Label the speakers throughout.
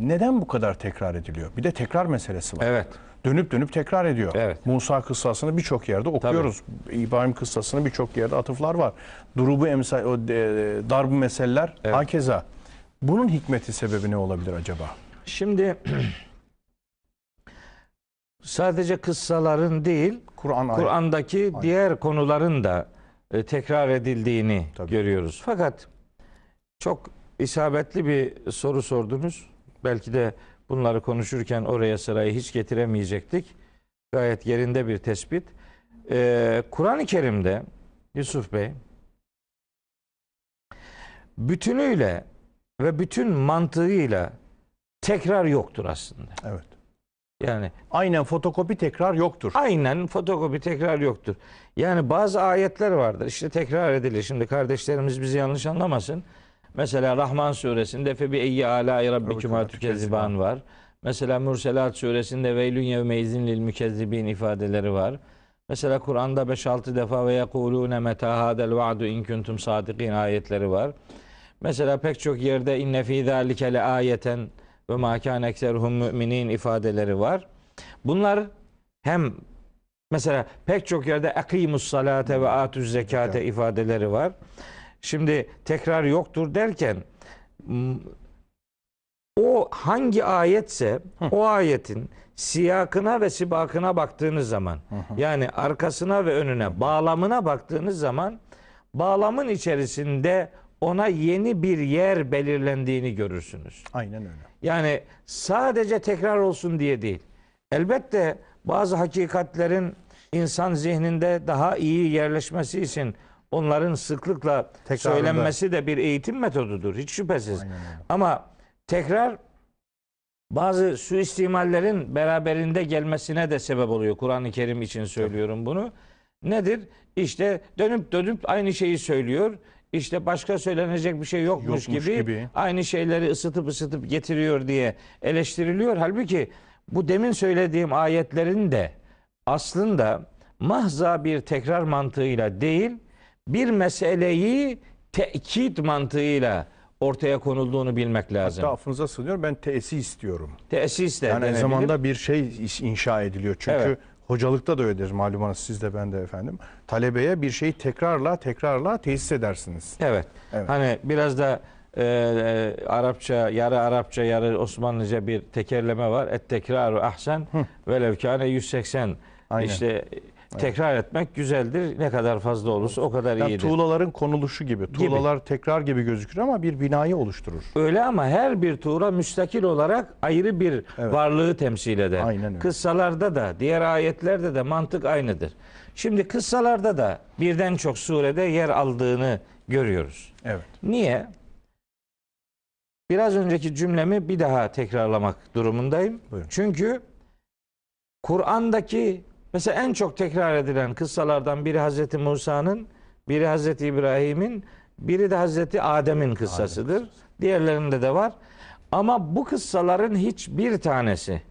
Speaker 1: neden bu kadar tekrar ediliyor? Bir de tekrar meselesi var.
Speaker 2: Evet.
Speaker 1: Dönüp dönüp tekrar ediyor.
Speaker 2: Evet.
Speaker 1: Musa kıssasını birçok yerde okuyoruz. İbrahim kıssasını birçok yerde atıflar var. Durubu emsal, o e, darbu meseleler hakeza. Bunun hikmeti sebebi ne olabilir acaba?
Speaker 2: Şimdi sadece kıssaların değil,
Speaker 1: Kur'an
Speaker 2: Kur'an'daki diğer konuların da e, tekrar edildiğini
Speaker 1: Tabii.
Speaker 2: görüyoruz. Fakat çok isabetli bir soru sordunuz. Belki de bunları konuşurken oraya sırayı hiç getiremeyecektik. Gayet yerinde bir tespit. Ee, Kur'an-ı Kerim'de Yusuf Bey bütünüyle ve bütün mantığıyla tekrar yoktur aslında.
Speaker 1: Evet.
Speaker 2: Yani
Speaker 1: Aynen fotokopi tekrar yoktur.
Speaker 2: Aynen fotokopi tekrar yoktur. Yani bazı ayetler vardır. İşte tekrar edilir. Şimdi kardeşlerimiz bizi yanlış anlamasın. Mesela Rahman suresinde fe bi eyyi ala rabbikuma tükezziban var. Mesela Mürselat suresinde veylün yevmeizin lil mükezzibin ifadeleri var. Mesela Kur'an'da 5-6 defa ve yekulune meta hadel va'du in kuntum sadikin ayetleri var. Mesela pek çok yerde inne fî zâlike le ayeten ve mâ kâne ekseruhum müminin ifadeleri var. Bunlar hem mesela pek çok yerde akimus salate ve atuz zekate ifadeleri var. Şimdi tekrar yoktur derken o hangi ayetse o ayetin siyakına ve sibakına baktığınız zaman yani arkasına ve önüne bağlamına baktığınız zaman bağlamın içerisinde ona yeni bir yer belirlendiğini görürsünüz.
Speaker 1: Aynen öyle.
Speaker 2: Yani sadece tekrar olsun diye değil. Elbette bazı hakikatlerin insan zihninde daha iyi yerleşmesi için onların sıklıkla
Speaker 1: Tekrarında.
Speaker 2: söylenmesi de bir eğitim metodudur. Hiç şüphesiz.
Speaker 1: Aynen.
Speaker 2: Ama tekrar bazı suistimallerin beraberinde gelmesine de sebep oluyor. Kur'an-ı Kerim için söylüyorum bunu. Nedir? İşte dönüp dönüp aynı şeyi söylüyor. İşte başka söylenecek bir şey yokmuş,
Speaker 1: Yokmuş
Speaker 2: gibi,
Speaker 1: gibi.
Speaker 2: aynı şeyleri ısıtıp ısıtıp getiriyor diye eleştiriliyor. Halbuki bu demin söylediğim ayetlerin de aslında mahza bir tekrar mantığıyla değil, bir meseleyi tekit mantığıyla ortaya konulduğunu bilmek lazım.
Speaker 1: Hatta affınıza sığınıyorum ben teesi istiyorum.
Speaker 2: Tesis de
Speaker 1: Yani aynı zamanda bir şey inşa ediliyor. Çünkü
Speaker 2: Evet.
Speaker 1: hocalıkta da öyledir malumunuz siz de ben de efendim. Talebeye bir şeyi tekrarla tekrarla tesis edersiniz.
Speaker 2: Evet.
Speaker 1: Evet.
Speaker 2: Hani biraz da e, e, Arapça, yarı Arapça, yarı Osmanlıca bir tekerleme var. Et tekraru ahsen velev kâne 180.
Speaker 1: Aynen.
Speaker 2: İşte tekrar etmek güzeldir. Ne kadar fazla olursa o kadar
Speaker 1: Yani
Speaker 2: iyidir.
Speaker 1: tuğlaların konuluşu gibi. Tuğlalar tekrar gibi gözükür ama bir binayı oluşturur.
Speaker 2: Öyle ama her bir tuğra müstakil olarak ayrı bir
Speaker 1: Evet.
Speaker 2: varlığı temsil eder.
Speaker 1: Aynen öyle.
Speaker 2: Kıssalarda da, diğer ayetlerde de mantık aynıdır. Şimdi kıssalarda da birden çok surede yer aldığını görüyoruz.
Speaker 1: Evet.
Speaker 2: Niye? Biraz önceki cümlemi bir daha tekrarlamak durumundayım.
Speaker 1: Buyurun.
Speaker 2: Çünkü Kur'an'daki mesela en çok tekrar edilen kıssalardan biri Hazreti Musa'nın, biri Hazreti İbrahim'in, biri de Hazreti Adem'in kıssasıdır. Diğerlerinde de var. Ama bu kıssaların hiçbir tanesi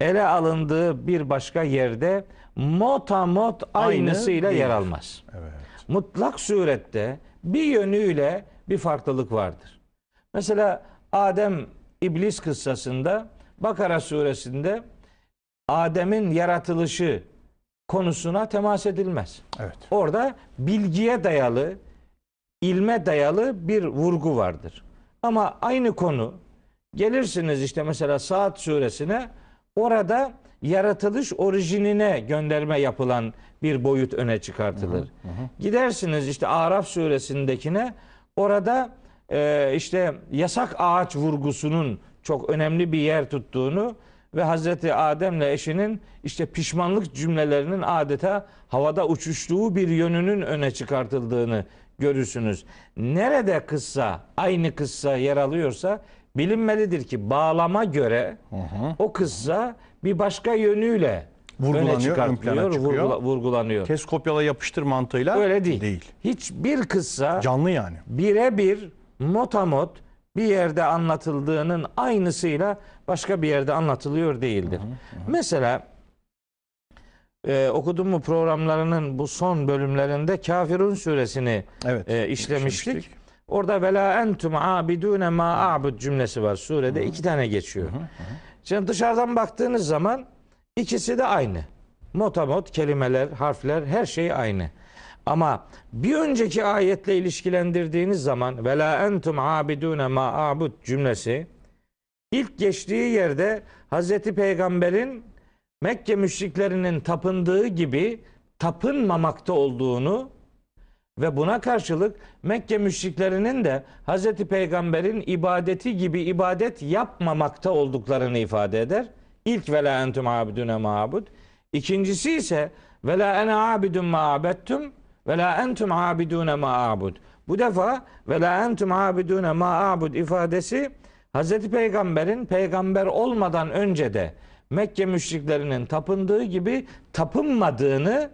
Speaker 2: ele alındığı bir başka yerde motamot
Speaker 1: Aynı
Speaker 2: aynısıyla yer
Speaker 1: değildir.
Speaker 2: almaz
Speaker 1: Evet.
Speaker 2: mutlak surette bir yönüyle bir farklılık vardır. Mesela Adem İblis kıssasında Bakara suresinde Adem'in yaratılışı konusuna temas edilmez.
Speaker 1: Evet.
Speaker 2: Orada bilgiye dayalı, ilme dayalı bir vurgu vardır. Ama aynı konu gelirsiniz işte mesela Saat suresine orada yaratılış orijinine gönderme yapılan bir boyut öne çıkartılır. Gidersiniz işte Araf suresindekine orada e, işte yasak ağaç vurgusunun çok önemli bir yer tuttuğunu ve Hazreti Adem'le eşinin işte pişmanlık cümlelerinin adeta havada uçuştuğu bir yönünün öne çıkartıldığını görürsünüz. Nerede kıssa aynı kıssa yer alıyorsa bilinmelidir ki bağlama göre o kıssa bir başka yönüyle
Speaker 1: Vurgulanıyor,
Speaker 2: öne
Speaker 1: ön
Speaker 2: çıkartılıyor, vurgula- vurgulanıyor.
Speaker 1: Kes kopyala yapıştır mantığıyla
Speaker 2: Öyle değil.
Speaker 1: değil.
Speaker 2: Hiçbir kıssa
Speaker 1: Canlı yani.
Speaker 2: birebir motamot bir yerde anlatıldığının aynısıyla başka bir yerde anlatılıyor değildir. Mesela e, okudum mu programlarının bu son bölümlerinde Kafirun suresini
Speaker 1: Evet.
Speaker 2: e, işlemiştik.
Speaker 1: işlemiştik.
Speaker 2: Orada ve la entum abidune ma a'bud cümlesi var surede. iki tane geçiyor. Şimdi dışarıdan baktığınız zaman ikisi de aynı. Motamot kelimeler, harfler her şey aynı. Ama bir önceki ayetle ilişkilendirdiğiniz zaman ve la entum abidune ma a'bud cümlesi ilk geçtiği yerde Hazreti Peygamber'in Mekke müşriklerinin tapındığı gibi tapınmamakta olduğunu ve buna karşılık Mekke müşriklerinin de Hazreti Peygamber'in ibadeti gibi ibadet yapmamakta olduklarını ifade eder. İlk ve la entum abidune ma'bud. İkincisi ise ve la ene abidun ma'abettum ve la entum abidune ma'abud. Bu defa ve la entum abidune ma'abud ifadesi Hazreti Peygamber'in peygamber olmadan önce de Mekke müşriklerinin tapındığı gibi tapınmadığını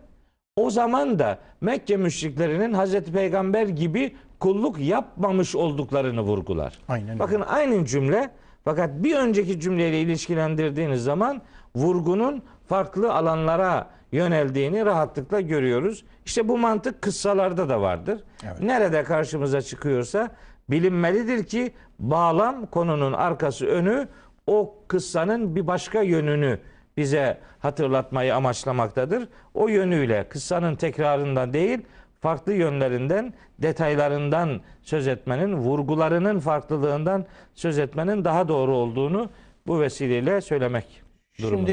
Speaker 2: o zaman da Mekke müşriklerinin Hazreti Peygamber gibi kulluk yapmamış olduklarını vurgular.
Speaker 1: Aynen.
Speaker 2: Bakın aynı cümle fakat bir önceki cümleyle ilişkilendirdiğiniz zaman vurgunun farklı alanlara yöneldiğini rahatlıkla görüyoruz. İşte bu mantık kıssalarda da vardır.
Speaker 1: Evet.
Speaker 2: Nerede karşımıza çıkıyorsa bilinmelidir ki bağlam konunun arkası önü o kıssanın bir başka yönünü bize hatırlatmayı amaçlamaktadır. O yönüyle kıssanın tekrarından değil farklı yönlerinden, detaylarından söz etmenin, vurgularının farklılığından söz etmenin daha doğru olduğunu bu vesileyle söylemek durumundayız.